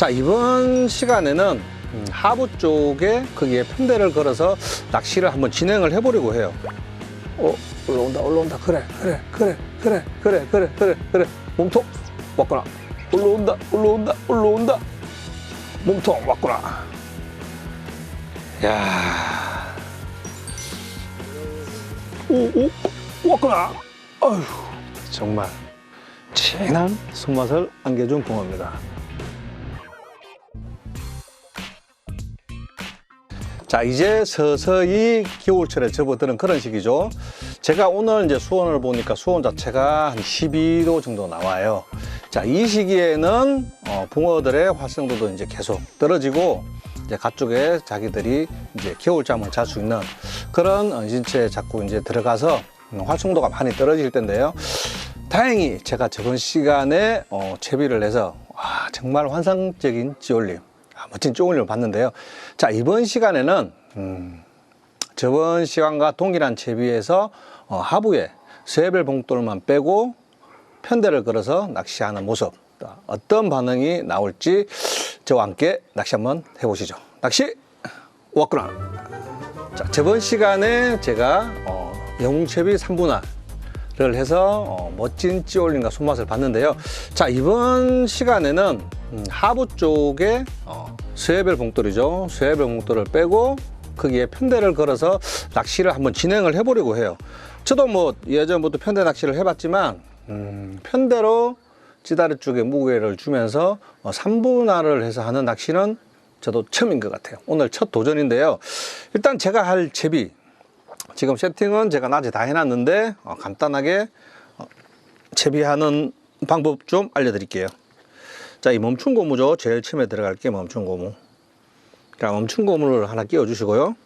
자 이번 시간에는 음, 하부 쪽에 거기에 편대를 걸어서 낚시를 한번 진행을 해보려고 해요. 어 올라온다 올라온다 그래 그래 그래 그래 그래 그래 그래 그래 몸통 왔구나 올라온다 올라온다 올라온다 몸통 왔구나. 야. 오오 왔구나. 아휴 정말 진한 손맛을 안겨준 붕어입니다. 자, 이제 서서히 겨울철에 접어드는 그런 시기죠. 제가 오늘 이제 수온을 보니까 수온 자체가 한 12도 정도 나와요. 자, 이 시기에는 어, 붕어들의 활성도도 이제 계속 떨어지고 이제 가쪽에 자기들이 이제 겨울잠을 잘 수 있는 그런 은신체에 자꾸 이제 들어가서 음, 활성도가 많이 떨어질 텐데요. 다행히 제가 저번 시간에 어, 채비를 해서 와, 정말 환상적인 찌올림, 아, 멋진 찌올림을 봤는데요. 자 이번 시간에는 음, 저번 시간과 동일한 채비에서 어, 하부에 쇠별 봉돌만 빼고 편대를 걸어서 낚시하는 모습 어떤 반응이 나올지 저와 함께 낚시 한번 해보시죠. 낚시 왔구나. 자, 저번 시간에 제가 어, 영웅채비 3분할을 해서 어, 멋진 찌올림과 손맛을 봤는데요. 자, 이번 시간에는 음, 하부 쪽에 어, 쇠별 봉돌이죠. 쇠별 봉돌을 빼고 거기에 편대를 걸어서 낚시를 한번 진행을 해보려고 해요. 저도 뭐 예전부터 편대 낚시를 해봤지만 음, 편대로 찌다리 쪽에 무게를 주면서 어, 3분할을 해서 하는 낚시는 저도 처음인 것 같아요. 오늘 첫 도전인데요. 일단 제가 할 채비 지금 세팅은 제가 낮에 다 해놨는데 어, 간단하게 어, 채비하는 방법 좀 알려드릴게요. 자, 이 멈춘 고무죠. 제일 처음에 들어갈 게 멈춘 고무. 자, 멈춘 고무를 하나 끼워 주시고요.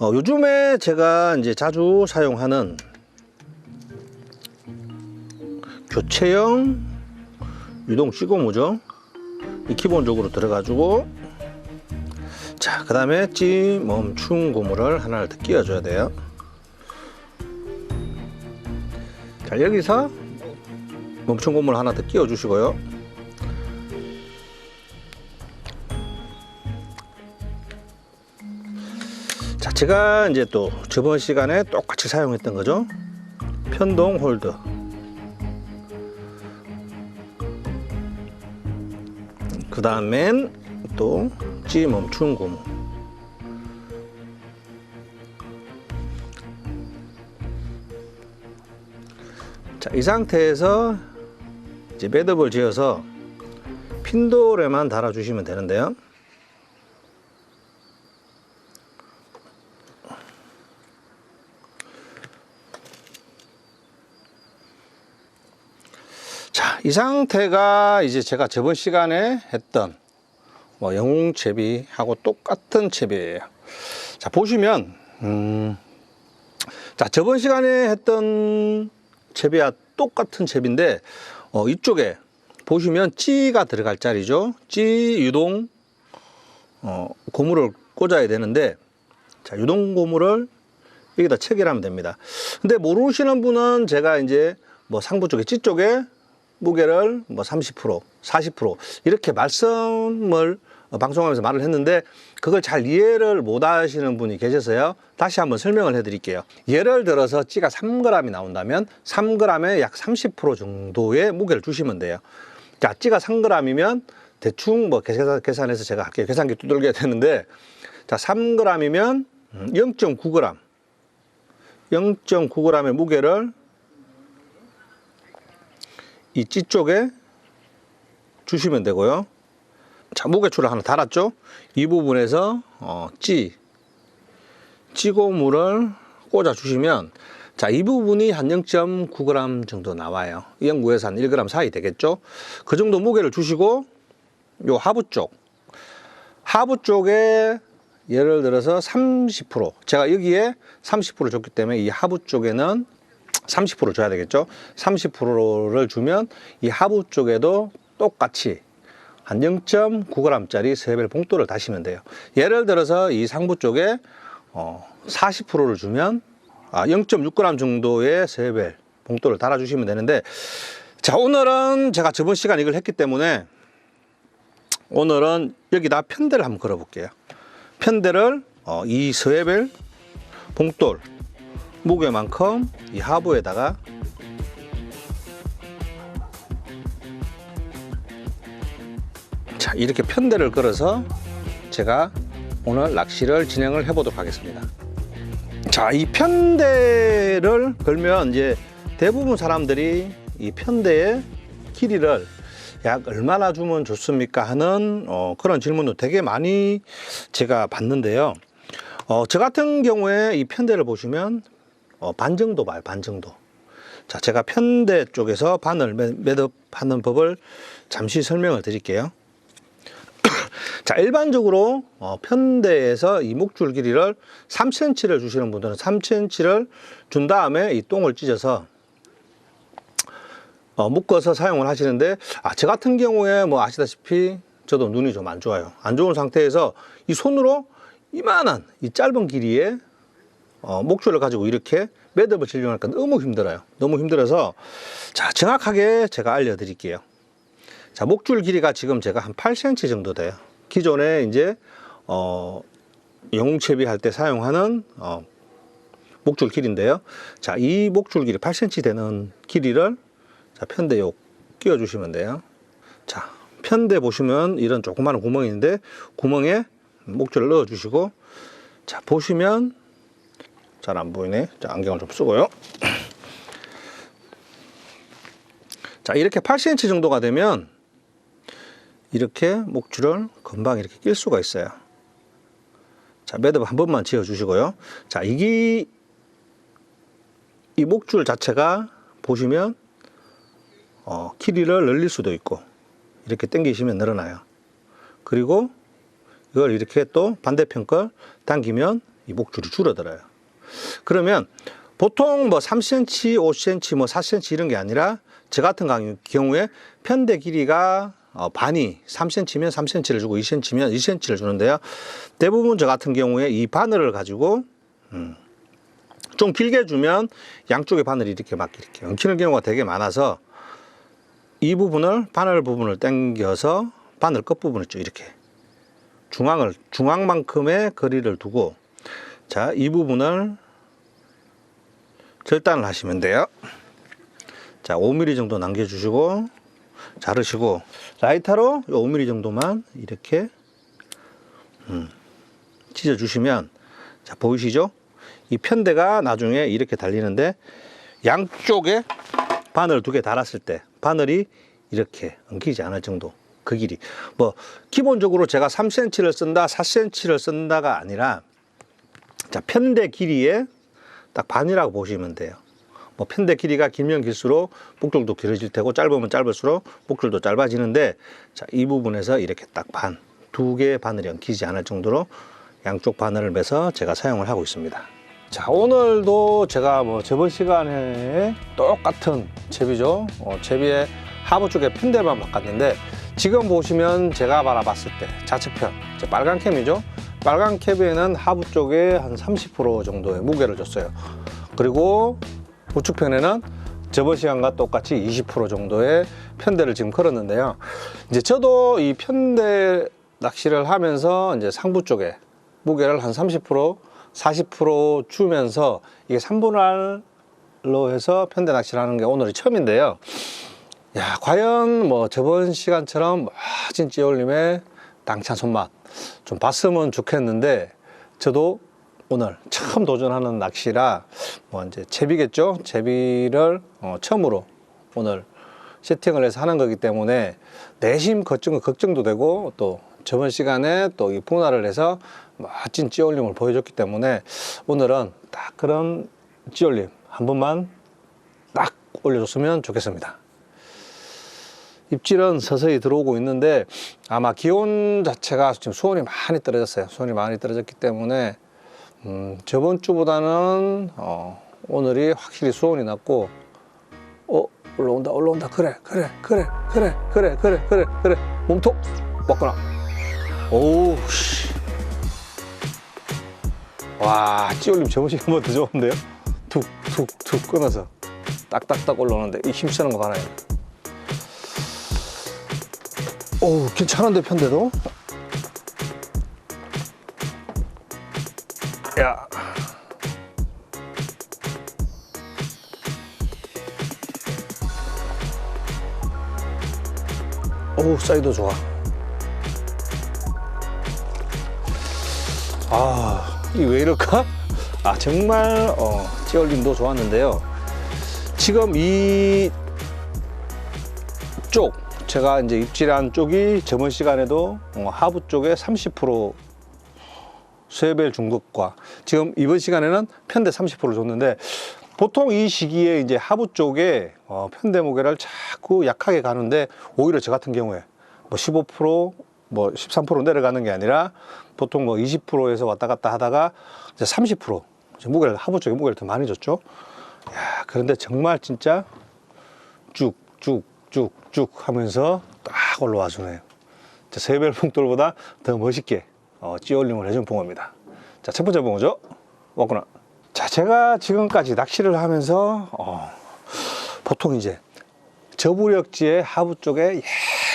어, 요즘에 제가 이제 자주 사용하는 교체형 유동 찌고무죠. 이 기본적으로 들어가지고 자, 그 다음에 찌 멈춘 고무를 하나를 더 끼워줘야 돼요. 자, 여기서 멈춘 고무를 하나 더 끼워주시고요. 제가 이제 또 저번 시간에 똑같이 사용했던 거죠. 편동 홀드. 그 다음엔 또찌 멈춘 고무. 자, 이 상태에서 이제 매듭을 지어서 핀돌에만 달아주시면 되는데요. 자, 이 상태가 이제 제가 저번 시간에 했던 뭐 영웅 채비하고 똑같은 채비예요. 자, 보시면 음, 자, 저번 시간에 했던 채비와 똑같은 채비인데 어, 이쪽에 보시면 찌가 들어갈 자리죠. 찌 유동 어, 고무를 꽂아야 되는데 자, 유동 고무를 여기다 체결하면 됩니다. 근데 모르시는 분은 제가 이제 뭐 상부 쪽에 찌 쪽에 무게를 뭐 30%, 40% 이렇게 말씀을 어, 방송하면서 말을 했는데 그걸 잘 이해를 못 하시는 분이 계셔서요. 다시 한번 설명을 해 드릴게요. 예를 들어서 찌가 3g이 나온다면 3g에 약 30% 정도의 무게를 주시면 돼요. 자, 찌가 3g이면 대충 뭐 계산, 계산해서 제가 할게요. 계산기 두들겨야 되는데 자, 3g이면 0.9g 0.9g의 무게를 이 찌 쪽에 주시면 되고요. 자, 무게추를 하나 달았죠? 이 부분에서 어, 찌, 찌고물을 꽂아 주시면 자, 이 부분이 한 0.9g 정도 나와요. 0.9에서 한 1g 사이 되겠죠? 그 정도 무게를 주시고 요 하부 쪽, 하부 쪽에 예를 들어서 30% 제가 여기에 30% 줬기 때문에 이 하부 쪽에는 30% 줘야 되겠죠. 30%를 주면 이 하부 쪽에도 똑같이 한 0.9g짜리 세벨 봉돌을 다시면 돼요. 예를 들어서 이 상부 쪽에 어 40%를 주면 아 0.6g 정도의 세벨 봉돌을 달아주시면 되는데 자 오늘은 제가 저번 시간 이걸 했기 때문에 오늘은 여기다 편대를 한번 걸어 볼게요. 편대를 어, 이 스웨벨 봉돌 무게만큼 이 하부에다가 자 이렇게 편대를 걸어서 제가 오늘 낚시를 진행을 해 보도록 하겠습니다. 자, 이 편대를 걸면 이제 대부분 사람들이 이 편대의 길이를 약 얼마나 주면 좋습니까 하는 어, 그런 질문도 되게 많이 제가 받는데요. 어, 저 같은 경우에 이 편대를 보시면 어, 반 정도 봐요, 반 정도. 자, 제가 편대 쪽에서 매- 매듭하는 법을 잠시 설명을 드릴게요. 자, 일반적으로 어, 편대에서 이 목줄 길이를 3cm를 주시는 분들은 3cm를 준 다음에 이 똥을 찢어서 어, 묶어서 사용을 하시는데 아, 저 같은 경우에 뭐 아시다시피 저도 눈이 좀 안 좋아요. 안 좋은 상태에서 이 손으로 이만한 이 짧은 길이의 어, 목줄을 가지고 이렇게 매듭을 지려고 하니까 너무 힘들어요. 너무 힘들어서 자, 정확하게 제가 알려드릴게요. 자, 목줄 길이가 지금 제가 한 8cm 정도 돼요. 기존에 이제, 어, 영웅채비 할 때 사용하는, 어, 목줄 길인데요. 자, 이 목줄 길이 8cm 되는 길이를, 자, 편대 요 끼워 주시면 돼요. 자, 편대 보시면 이런 조그마한 구멍이 있는데, 구멍에 목줄을 넣어 주시고, 자, 보시면, 잘 안 보이네. 자, 안경을 좀 쓰고요. 자, 이렇게 8cm 정도가 되면, 이렇게 목줄을 금방 이렇게 낄 수가 있어요. 자, 매듭 한 번만 지어 주시고요. 자, 이게 이 목줄 자체가 보시면 어, 길이를 늘릴 수도 있고 이렇게 당기시면 늘어나요. 그리고 이걸 이렇게 또 반대편 걸 당기면 이 목줄이 줄어들어요. 그러면 보통 뭐 3cm, 5cm, 뭐 4cm 이런 게 아니라 저 같은 강- 경우에 편대 길이가 어, 반이 3cm면 3cm를 주고 2cm면 2cm를 주는데요. 대부분 저 같은 경우에 이 바늘을 가지고 음, 좀 길게 주면 양쪽에 바늘이 이렇게 막 이렇게 엉키는 경우가 되게 많아서 이 부분을 바늘 부분을 당겨서 바늘 끝 부분을 쭉 이렇게 중앙을 중앙만큼의 거리를 두고 자 이 부분을 절단을 하시면 돼요. 자 5mm 정도 남겨주시고 자르시고 라이터로 5mm 정도만 이렇게 음, 찢어 주시면 자 보이시죠? 이 편대가 나중에 이렇게 달리는데 양쪽에 바늘 두 개 달았을 때 바늘이 이렇게 엉키지 않을 정도 그 길이 뭐 기본적으로 제가 3cm를 쓴다 4cm를 쓴다가 아니라 자 편대 길이의 딱 반이라고 보시면 돼요. 뭐 편대 길이가 길면 길수록 목줄도 길어질 테고 짧으면 짧을수록 목줄도 짧아지는데 자 이 부분에서 이렇게 딱 반 두 개의 바늘이 엉키지 않을 정도로 양쪽 바늘을 매서 제가 사용을 하고 있습니다. 자 오늘도 제가 뭐 저번 시간에 똑같은 제비죠. 어, 제비의 하부 쪽에 편대만 바꿨는데 지금 보시면 제가 바라봤을 때 좌측편 제 빨간 캠이죠. 빨간 캡에는 하부 쪽에 한 30% 정도의 무게를 줬어요. 그리고 우측편에는 저번 시간과 똑같이 20% 정도의 편대를 지금 걸었는데요. 이제 저도 이 편대 낚시를 하면서 이제 상부 쪽에 무게를 한 30%, 40% 주면서 이게 3분할 로 해서 편대 낚시를 하는 게 오늘이 처음인데요. 야, 과연 뭐 저번 시간처럼 멋진 찌올림의 당찬 손맛 좀 봤으면 좋겠는데 저도 오늘 처음 도전하는 낚시라 뭐 이제 제비겠죠. 제비를 어, 처음으로 오늘 세팅을 해서 하는 거기 때문에 내심 걱정, 걱정도 되고 또 저번 시간에 또 이 분할을 해서 멋진 찌올림을 보여줬기 때문에 오늘은 딱 그런 찌올림 한 번만 딱 올려줬으면 좋겠습니다. 입질은 서서히 들어오고 있는데 아마 기온 자체가 지금 수온이 많이 떨어졌어요. 수온이 많이 떨어졌기 때문에 음, 저번 주보다는 어, 오늘이 확실히 수온이 낮고 어 올라온다 올라온다 그래 그래 그래 그래 그래 그래 그래 그래 몸통 먹거나 오우 씨. 와 찌올림 저번 시간보다 더 좋은데요? 툭툭툭 끊어서 딱딱딱 올라오는데 이 힘쓰는 거 봐라 요 오, 괜찮은데 편대도? 야. 오, 사이드 좋아. 아, 이 왜 이럴까? 아, 정말, 어, 찌얼림도 좋았는데요. 지금 이 쪽, 제가 이제 입질한 쪽이 저번 시간에도 어, 하부 쪽에 30% 쇠벨 중급과 지금 이번 시간에는 편대 30%를 줬는데 보통 이 시기에 이제 하부 쪽에 어, 편대 무게를 자꾸 약하게 가는데 오히려 저 같은 경우에 뭐 15%뭐 13% 내려가는 게 아니라 보통 뭐 20%에서 왔다 갔다 하다가 이제 30% 이제 무게를 하부 쪽에 무게를 더 많이 줬죠. 야, 그런데 정말 진짜 쭉쭉 쭉쭉 하면서 딱 올라와 주네요. 세벨 봉돌보다 더 멋있게 어, 찌올림을 해준 붕어입니다. 자, 첫 번째 붕어죠. 왔구나. 자, 제가 지금까지 낚시를 하면서 어, 보통 이제 저부력지의 하부 쪽에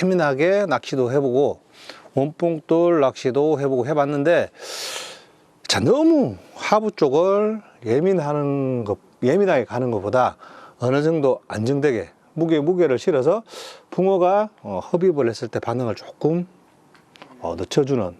예민하게 낚시도 해보고 원뽕돌 낚시도 해보고 해봤는데 자 너무 하부 쪽을 예민하는 것 예민하게 가는 것보다 어느 정도 안정되게 무게 무게를 실어서 붕어가 어, 흡입을 했을 때 반응을 조금 어, 늦춰주는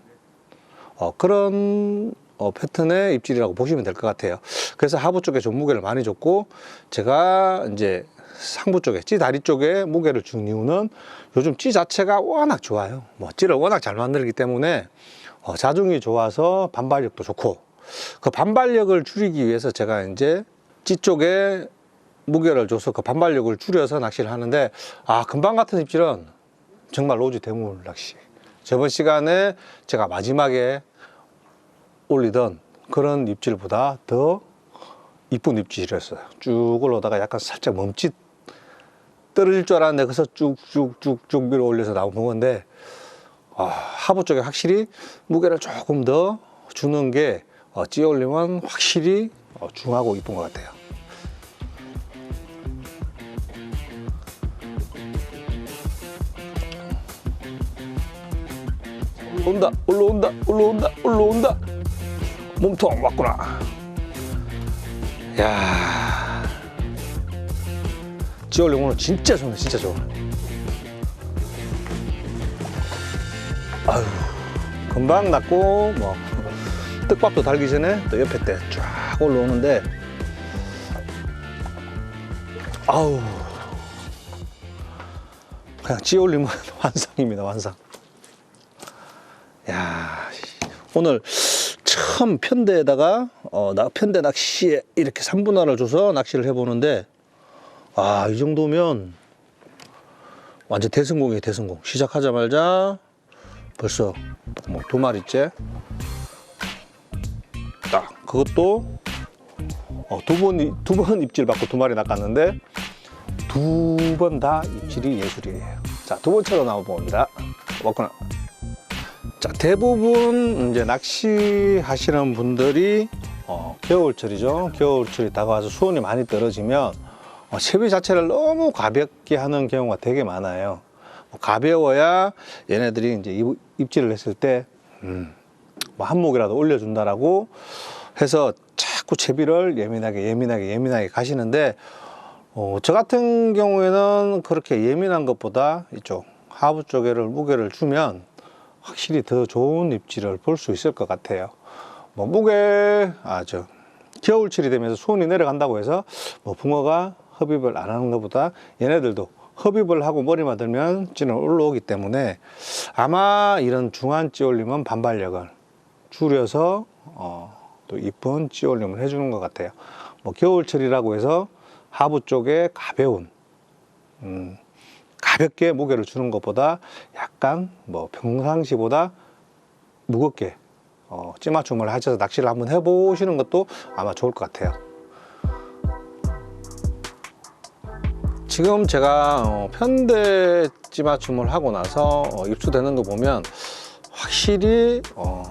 어, 그런 어, 패턴의 입질이라고 보시면 될 것 같아요. 그래서 하부 쪽에 좀 무게를 많이 줬고 제가 이제 상부 쪽에 찌 다리 쪽에 무게를 준 이유는 요즘 찌 자체가 워낙 좋아요. 뭐 찌를 워낙 잘 만들기 때문에 어, 자중이 좋아서 반발력도 좋고 그 반발력을 줄이기 위해서 제가 이제 찌 쪽에 무게를 줘서 그 반발력을 줄여서 낚시를 하는데 아 금방 같은 입질은 정말 로즈 대물 낚시 저번 시간에 제가 마지막에 올리던 그런 입질보다 더 이쁜 입질이었어요 쭉 올라오다가 약간 살짝 멈칫 떨어질 줄 알았는데 그래서 쭉쭉쭉쭉 밀어 올려서 나온 건데 아, 하부 쪽에 확실히 무게를 조금 더 주는 게 어, 찌올리면 확실히 어, 중하고 이쁜 것 같아요. 온다, 올라온다, 올라온다, 올라온다. 몸통 왔구나. 야, 찌올리 오늘 진짜 좋네, 진짜 좋아. 아유, 금방 났고 뭐 떡밥도 달기 전에 또 옆에 때 쫙 올라오는데 아우 그냥 찌 올리면 완성입니다 완성 야 씨, 오늘 처음 편대에다가 어, 나 편대 낚시에 이렇게 3분할을 줘서 낚시를 해보는데 아 이 정도면 완전 대성공이에요 대성공 시작하자마자 벌써 뭐 두 마리째 딱 그것도 어, 두번 두 번 입질 받고 두 마리 낚았는데 두 번 다 입질이 예술이에요. 자 두 번째로 나와 봅니다. 왔구나. 자 대부분 이제 낚시 하시는 분들이 어, 겨울철이죠. 겨울철이 다가와서 수온이 많이 떨어지면 어, 채비 자체를 너무 가볍게 하는 경우가 되게 많아요. 뭐 가벼워야 얘네들이 이제 입- 입질을 했을 때, 음, 뭐 한목이라도 올려준다라고 해서 자꾸 채비를 예민하게, 예민하게, 예민하게 가시는데, 어, 저 같은 경우에는 그렇게 예민한 것보다 이쪽 하부 쪽에를 무게를 주면 확실히 더 좋은 입질을 볼수 있을 것 같아요. 뭐 무게, 아, 저, 겨울철이 되면서 수온이 내려간다고 해서 뭐 붕어가 흡입을 안 하는 것보다 얘네들도 흡입을 하고 머리만 들면 찌는 올라오기 때문에 아마 이런 중한 찌 올림은 반발력을 줄여서 어, 또 이쁜 찌 올림을 해주는 것 같아요. 뭐 겨울철이라고 해서 하부 쪽에 가벼운 음, 가볍게 무게를 주는 것보다 약간 뭐 평상시보다 무겁게 어, 찌맞춤을 하셔서 낚시를 한번 해보시는 것도 아마 좋을 것 같아요. 지금 제가 어, 편대 찌맞춤을 하고 나서 어, 입수되는 거 보면 확실히 어,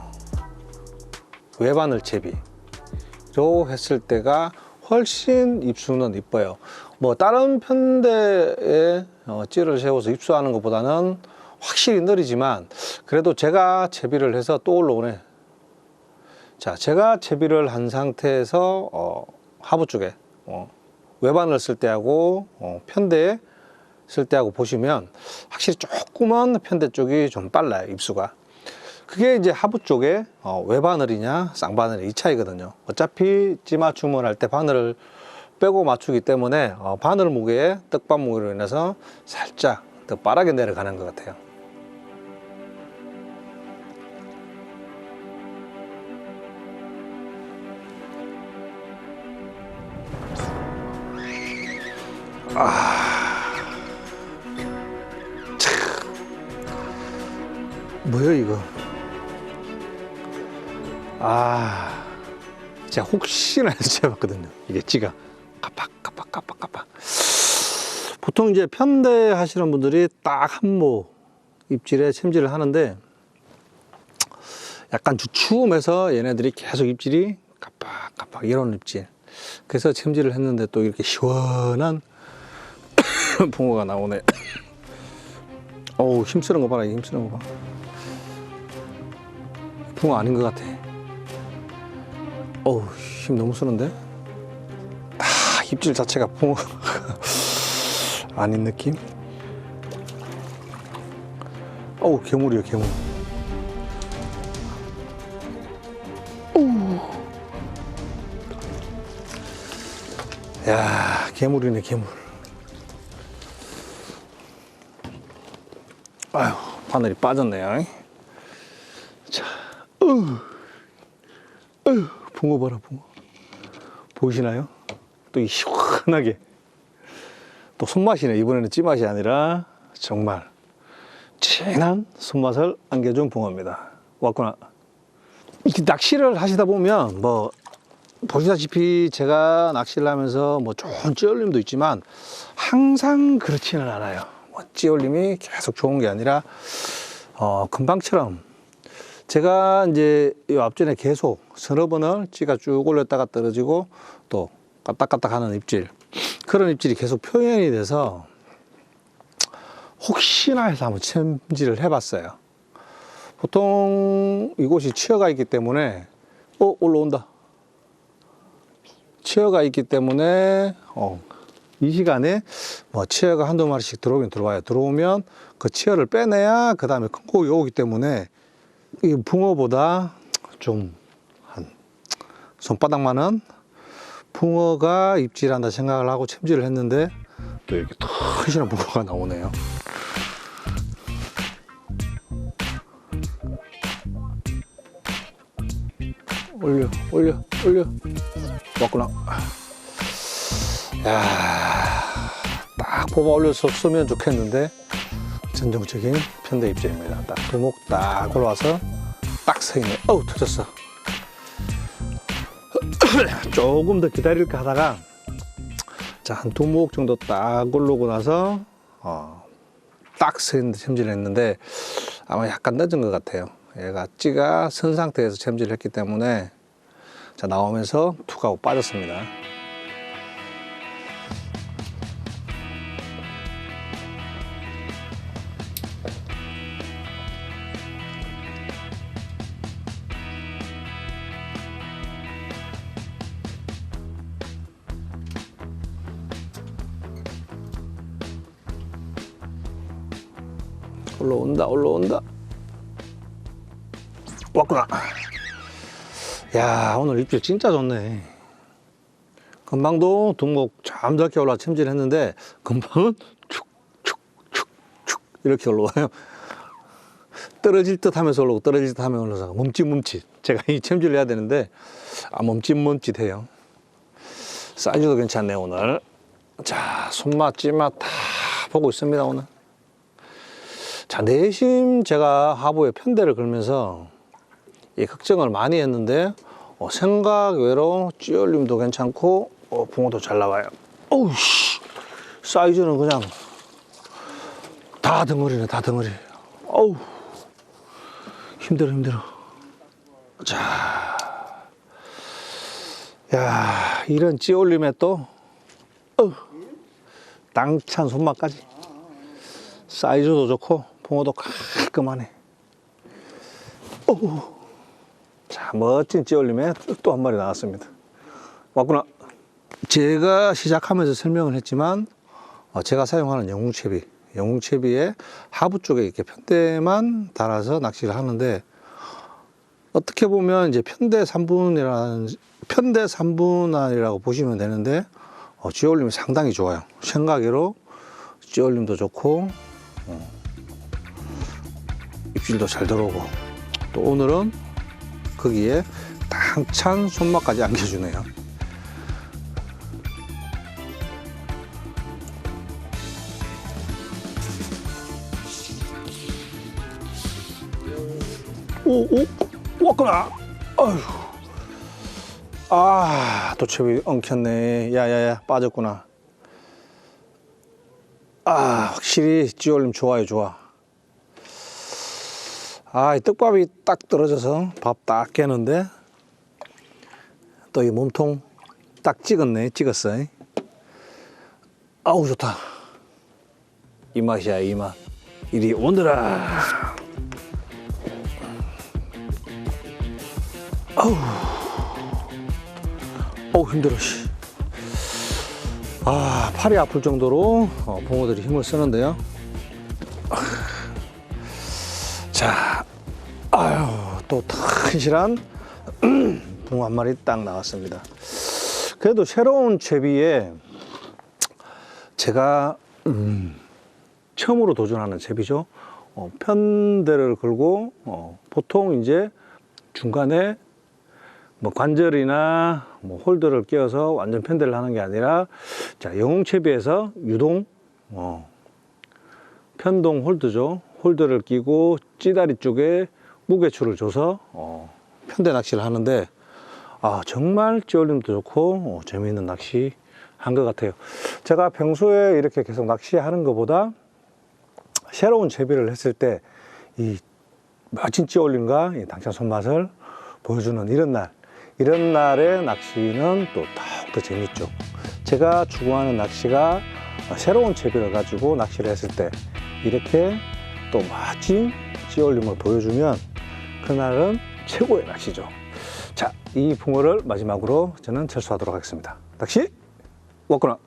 외바늘 채비로 했을 때가 훨씬 입수는 이뻐요. 뭐 다른 편대에 어, 찌를 세워서 입수하는 것보다는 확실히 느리지만 그래도 제가 채비를 해서 또 올라오네. 자, 제가 채비를 한 상태에서 어, 하부 쪽에 어, 외반을 쓸 때하고 어, 편대 쓸 때하고 보시면 확실히 조금은 편대 쪽이 좀 빨라요 입수가. 그게 이제 하부 쪽에 어, 외바늘이냐 쌍바늘이 이 차이거든요. 어차피 찌맞춤을 할때 바늘을 빼고 맞추기 때문에 어, 바늘 무게에 떡밥 무게로 인해서 살짝 더 빠르게 내려가는 것 같아요. 뭐야 이거? 아, 제가 혹시나 해서 재봤거든요. 이게 찌가 까빡 까빡 까빡 까빡. 보통 이제 편대 하시는 분들이 딱 한모 입질에 챔질을 하는데 약간 주춤해서 얘네들이 계속 입질이 까빡 까빡 이런 입질. 그래서 챔질을 했는데 또 이렇게 시원한 붕어가 나오네. 어우 힘쓰는 거 봐라 힘쓰는 거 봐. 붕어 아닌 것 같아. 어우, 힘 너무 쓰는데? 아, 입질 자체가 붕어 아닌 느낌? 어우, 괴물이야, 괴물. 우. 야, 괴물이네, 괴물. 아휴, 바늘이 빠졌네요. 자, 어휴, 어휴, 붕어 봐라, 붕어. 보이시나요? 또 이 시원하게. 또 손맛이네. 이번에는 찌맛이 아니라 정말 진한 손맛을 안겨준 붕어입니다. 왔구나. 이렇게 낚시를 하시다 보면 뭐 보시다시피 제가 낚시를 하면서 뭐 좋은 찌올림도 있지만 항상 그렇지는 않아요. 뭐 찌올림이 계속 좋은 게 아니라 어, 금방처럼 제가 이제 이 앞전에 계속 서너 번을 찌가 쭉 올렸다가 떨어지고 또 까딱까딱 하는 입질 그런 입질이 계속 표현이 돼서 혹시나 해서 한번 챔질을 해봤어요. 보통 이곳이 치어가 있기 때문에 어 올라온다. 치어가 있기 때문에 어, 이 시간에 뭐 치어가 한두 마리씩 들어오긴 들어와요. 들어오면 그 치어를 빼내야 그 다음에 큰 고기 오기 때문에 이 붕어보다 좀 한 손바닥만한 붕어가 입질한다 생각을 하고 챔질을 했는데 또 이렇게 튼실한 붕어가 나오네요. 올려, 올려, 올려. 왔구나. 야, 딱 뽑아 올렸었으면 좋겠는데 전정적인 편대 입질입니다. 딱 두목 딱 올라와서 딱 서 있네. 어우 터졌어. 조금 더 기다릴까 하다가 자한 두목 정도 딱 올라오고 나서 어, 딱 서 있는데 챔질을 했는데 아마 약간 늦은 것 같아요. 얘가 찌가 선 상태에서 챔질을 했기 때문에 자 나오면서 툭 하고 빠졌습니다. 올라온다 올라온다. 왔구나. 야 오늘 입질 진짜 좋네. 금방도 둥목 잠들게 올라 챔질했는데 금방은 축축축축 이렇게 올라와요. 떨어질 듯 하면서 올라오고 떨어질 듯 하면서 올라서 멈칫멈칫. 제가 이 챔질을 해야 되는데 아 멈칫멈칫 해요. 사이즈도 괜찮네 오늘. 자 손맛 찌맛 다 보고 있습니다 오늘 자, 내심 제가 하부에 편대를 걸면서 이 걱정을 많이 했는데 어, 생각 외로 찌올림도 괜찮고 어, 붕어도 잘 나와요. 어우 씨, 사이즈는 그냥 다 덩어리네, 다 덩어리. 어우 힘들어, 힘들어. 자, 야 이런 찌올림에 또 어, 땅찬 손맛까지. 사이즈도 좋고 붕어도 깔끔하네. 오. 자, 멋진 찌올림에 또 한 마리 나왔습니다. 왔구나. 제가 시작하면서 설명을 했지만, 어, 제가 사용하는 영웅채비, 영웅채비의 하부 쪽에 이렇게 편대만 달아서 낚시를 하는데, 어떻게 보면 이제 편대 3분이라는, 편대 3분할이라고 보시면 되는데, 어, 찌올림이 상당히 좋아요. 생각외로 찌올림도 좋고, 어, 입질도 잘 들어오고, 또 오늘은 거기에 당찬 손맛까지 안겨주네요. 오, 오, 왔구나. 아휴. 아, 도채비 엉켰네. 야야야, 빠졌구나. 아, 확실히 찌올림 좋아요, 좋아. 아, 이 떡밥이 딱 떨어져서 밥 딱 깨는데 또 이 몸통 딱 찍었네, 찍었어. 아우, 좋다. 이 맛이야, 이 맛. 이리 오너라. 아우. 어우, 힘들어, 씨. 아, 팔이 아플 정도로 어, 붕어들이 힘을 쓰는데요. 튼실한 붕어 한 마리 딱 나왔습니다. 그래도 새로운 채비에 제가 음, 처음으로 도전하는 채비죠. 어, 편대를 걸고 어, 보통 이제 중간에 뭐 관절이나 뭐 홀더를 끼워서 완전 편대를 하는 게 아니라 자 영웅 채비에서 유동 어, 편동 홀드죠. 홀드를 끼고 찌다리 쪽에 무게추를 줘서 어, 편대 낚시를 하는데 아 정말 찌올림도 좋고 어, 재미있는 낚시 한 것 같아요. 제가 평소에 이렇게 계속 낚시하는 것보다 새로운 채비를 했을 때 이 멋진 찌올림과 이 당찬 손맛을 보여주는 이런 날 이런 날의 낚시는 또 더욱더 재밌죠. 제가 추구하는 낚시가 새로운 채비를 가지고 낚시를 했을 때 이렇게 또 멋진 찌올림을 보여주면 그날은 최고의 낚시죠. 자, 이 붕어를 마지막으로 저는 철수하도록 하겠습니다. 낚시 왔구나.